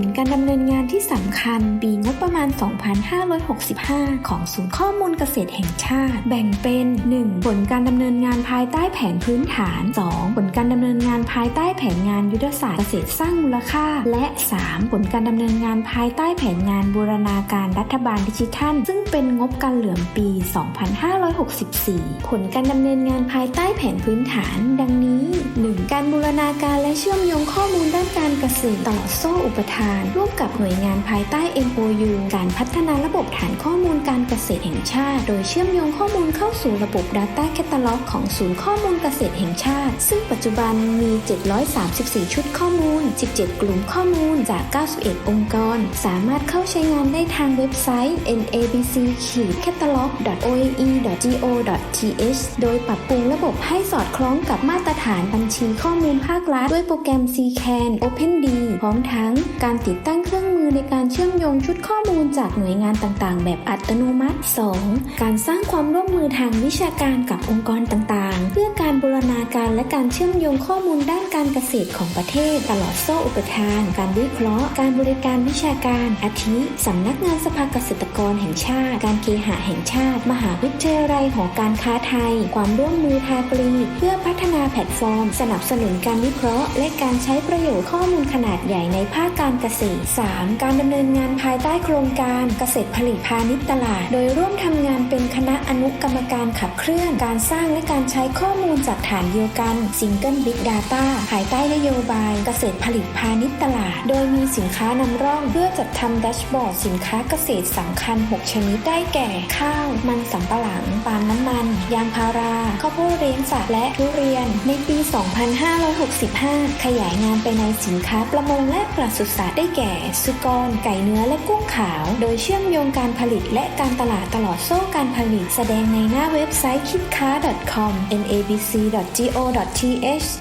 ลการดำเนินงานที่สำคัญปีงบประมาณ 2565 ของศูนย์ข้อมูลเกษตรแห่งชาติ แบ่งเป็น 1. ผลการดำเนินงานภายใต้แผนพื้นฐาน 2. ผลการดำเนินงานภายใต้แผนงานยุทธศาสตร์เกษตรสร้างมูลค่า และ 3. ผลการดำเนินงานภายใต้แผนงานบูรณาการรัฐบาลดิจิทัล ซึ่งเป็นงบการเหลื่อมปี 2564 ผลการดำเนินงานภายใต้แผนพื้นฐาน ดังนี้ 1. การบูรณาการและเชื่อมโยงข้อมูลด้านการเกษตรตลอดโซ่อุปทานร่วมกับหน่วยงานภายใต้ MOU การพัฒนาระบบฐานข้อมูลการเกษตรแห่งชาติ โดยเชื่อมโยงข้อมูลเข้าสู่ระบบ Data Catalog ของศูนย์ข้อมูลเกษตรแห่งชาติ ซึ่งปัจจุบันมี 734 ชุดข้อมูล 17 กลุ่มข้อมูลจาก 91 องค์กร สามารถเข้าใช้งานได้ทางเว็บไซต์ nabc-catalog.oe.go.th โดยปรับปรุงระบบให้สอดคล้องกับมาตรฐานบัญชีข้อมูลภาครัฐด้วยโปรแกรม CCAN OpenD พร้อมทั้งการติดตั้งเครื่ อในการเชื่อมโยงชุดข้อมูลจากหน่วยงานต่างๆ แบบอัตโนมัติ 2. การสร้างความร่วมมือทางวิชาการกับองค์กรต่างๆ เพื่อการบูรณาการและการเชื่อมโยงข้อมูลด้านการเกษตรของประเทศ ตลอดโซ่อุปทาน การวิเคราะห์ การบริการวิชาการ อาทิสำนักงานสภาเกษตรกรแห่งชาติ การเคหะแห่งชาติ มหาวิทยาลัยหอการค้าไทย ความร่วมมือทาปรีเพื่อพัฒนาแพลตฟอร์ม สนับสนุนการวิเคราะห์ และการใช้ประโยชน์ข้อมูลขนาดใหญ่ในภาคการเกษตร 3. การดำเนินงานภายใต้โครงการเกษตรผลิตพาณิชย์ตลาด โดยร่วมทำงานเป็นคณะอนุกรรมการขับเคลื่อนการสร้างและการใช้ข้อมูลจากฐานเดียวกัน Single Big Data ภายใต้นโยบายเกษตรผลิตพาณิชย์ตลาด โดยมีสินค้านำร่องเพื่อจัดทำแดชบอร์ดสินค้าเกษตรสำคัญ 6 ชนิดได้แก่ ข้าว มันสำปะหลังปาล์มน้ำมัน ยางพารา ข้าวโพดเลี้ยงสัตว์และทุเรียน ในปี 2565 ขยายงานไปในสินค้าประมงและปศุสัตว์ได้แก่สุกรไก่เนื้อและกุ้งขาว โดยเชื่อมโยงการผลิตและการตลาดตลอดโซ่การผลิต แสดงในหน้าเว็บไซต์คิดค้า .com nabc.go.th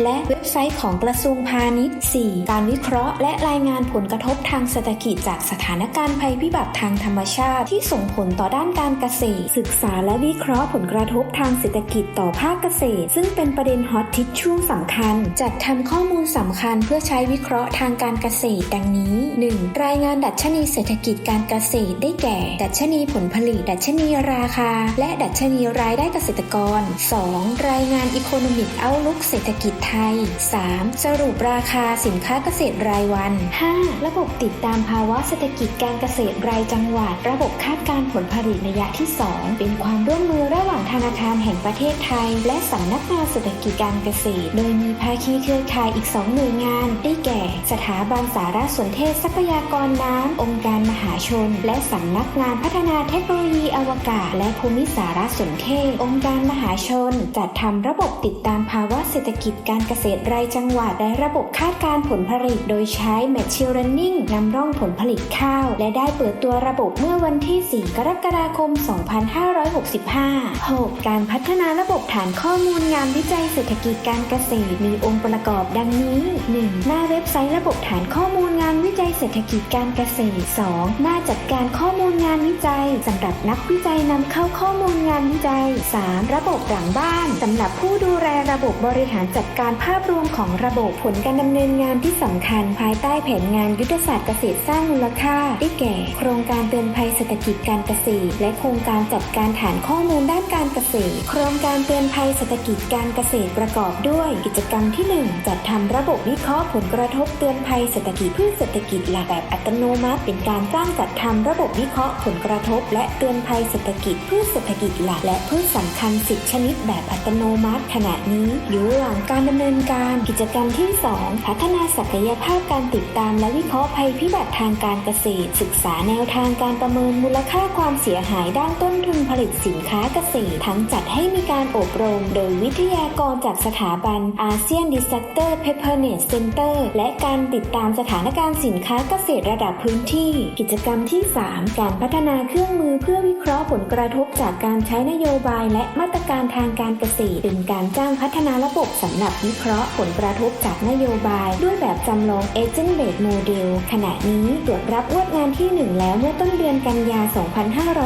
และเว็บไซต์ของกระทรวงพาณิชย์ 4. การวิเคราะห์และรายงานผลกระทบทางเศรษฐกิจจากสถานการณ์ภัยพิบัติทางธรรมชาติ ที่ส่งผลต่อด้านการเกษตร ศึกษาและวิเคราะห์ผลกระทบทางเศรษฐกิจต่อภาคเกษตร ซึ่งเป็นประเด็นฮอตทิศช่วงสำคัญ จัดทำข้อมูลสำคัญเพื่อใช้วิเคราะห์ทางการเกษตรดังนี้ 1. รายงานดัชนีเศรษฐกิจการเกษตรได้แก่ ดัชนีผลผลิต ดัชนีราคา และดัชนีรายได้เกษตรกร 2. รายงาน Economic Outlook เศรษฐกิจไทย 3. สรุปราคาสินค้าเกษตรรายวัน 5. ระบบติดตามภาวะเศรษฐกิจการเกษตรรายจังหวัด ระบบคาดการผลผลิตระยะที่ 2 เป็นความร่วมมือระหว่างธนาคารแห่งประเทศไทย และสำนักงานเศรษฐกิจการเกษตร โดยมีภาคีเครือข่ายอีก 2 หน่วยงาน ได้แก่ สถาบันสารสนเทศทรัพยากรน้ำ องค์การมหาชน และสำนักงานพัฒนาเทคโนโลยีอวกาศ และภูมิสารสนเทศ องค์การมหาชน จัดทำระบบติดตามภาวะเศรษฐกิจการเกษตรรายจังหวัด และระบบคาดการผลผลิต โดยใช้ Machine Learning นำร่องผลผลิตข้าว และได้เปิดตัวระบบเมื่อวันที่ 4 กรกฎาคม 2565 6. การพัฒนาระบบฐานข้อมูลงานวิจัยเศรษฐกิจการเกษตรมีองค์ประกอบดังนี้ 1. หน้าเว็บไซต์ระบบฐานข้อมูลานวิจัยเศรษฐกิจการเกษตร 2. หน้าจัดการข้อมูลงานวิจัยสำหรับนักวิจัยนำเข้าข้อมูลงานวิจัย 3. ระบบหลังบ้านสำหรับผู้ดูแลระบบบริหารจัดการภาพรวมของระบบผลการดำเนินงานที่สำคัญ ภายใต้แผนงานยุทธศาสตร์เกษตรสร้างมูลค่า ได้แก่ โครงการเตือนภัยเศรษฐกิจการเกษตร และโครงการจัดการฐานข้อมูลด้านการเกษตร โครงการเตือนภัยเศรษฐกิจการเกษตรประกอบด้วย กิจกรรมที่ 1 จัดทำระบบวิเคราะห์ผลกระทบเตือนภัยเศรษฐกิจพืชเศรษฐกิจหลักแบบอัตโนมัติ เป็นการสร้างจัดทำระบบวิเคราะห์ผลกระทบ และเตือนภัยเศรษฐกิจพืชเศรษฐกิจหลักและพืชสำคัญ 10 ชนิดแบบอัตโนมัติ ขณะนี้อยู่ระหว่างการดำเนินการกิจกรรมที่ 2 พัฒนาศักยภาพการติดตามและวิเคราะห์ภัยพิบัติทางการเกษตร ศึกษาแนวทางการประเมินมูลค่าความเสียหายด้านต้นทุนผลิตสินค้าเกษตร ทั้งจัดให้มีการอบรม โดยวิทยากรจากสถาบันอาเซียนดิสัตเตอร์เพเปอร์เนสเซ็นเตอร์และการติดตามสถานการณ์การสินค้าเกษตรระดับพื้นที่ กิจกรรมที่ 3 การพัฒนาเครื่องมือเพื่อวิเคราะห์ผลกระทบจากการใช้นโยบายและมาตรการทางการเกษตร เป็นการจ้างพัฒนาระบบบบสำหรับวิเคราะห์ผลกระทบจากนโยบาย ด้วยแบบจำลอง Agent Based Model ขณะนี้ตรวจรับงวดงานที่ 1 แล้วเมื่อต้นเดือนกันยา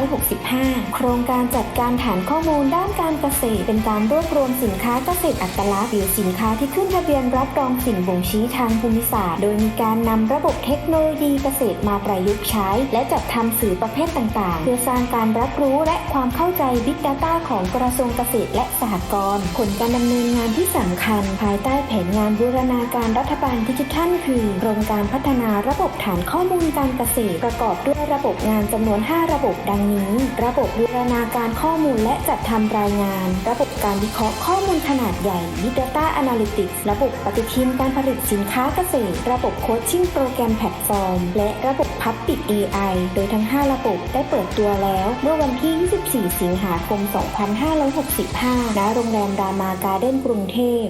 2565 โครงการจัดการฐานข้อมูลด้านการเกษตร เป็นการรวบรวมสินค้าเกษตรอัตลักษณ์หรือสินค้าที่ขึ้นทะเบียนรับรองสิ่งบ่งชี้ทางภูมิศาสตร์ โดยมีการนำระบบเทคโนโลยีเกษตรมาประยุกต์ใช้ และจัดทำสื่อประเภทต่างๆ เพื่อสร้างการรับรู้และความเข้าใจ Big Data ของกระทรวงเกษตรและสหกรณ์ผลการดำเนินงานที่สำคัญ ภายใต้แผนงานบูรณาการรัฐบาลดิจิทัล คือโครงการพัฒนาระบบฐานข้อมูลการเกษตรประกอบด้วยระบบงานจำนวน 5 ระบบดังนี้ ระบบบูรณาการข้อมูลและจัดทำรายงาน ระบบการวิเคราะห์ข้อมูลขนาดใหญ่ Big Data Analytics ระบบปฏิทินการผลิตสินค้าเกษตร ระบบโคชชิ่งโปรแกรมแพลตฟอร์ม และระบบ Public AI โดยทั้ง 5 ระบบได้เปิดตัวแล้วเมื่อวันที่ 24 สิงหาคม 2565 ณ โรงแรมรามาการ์เด้นกรุงเทพ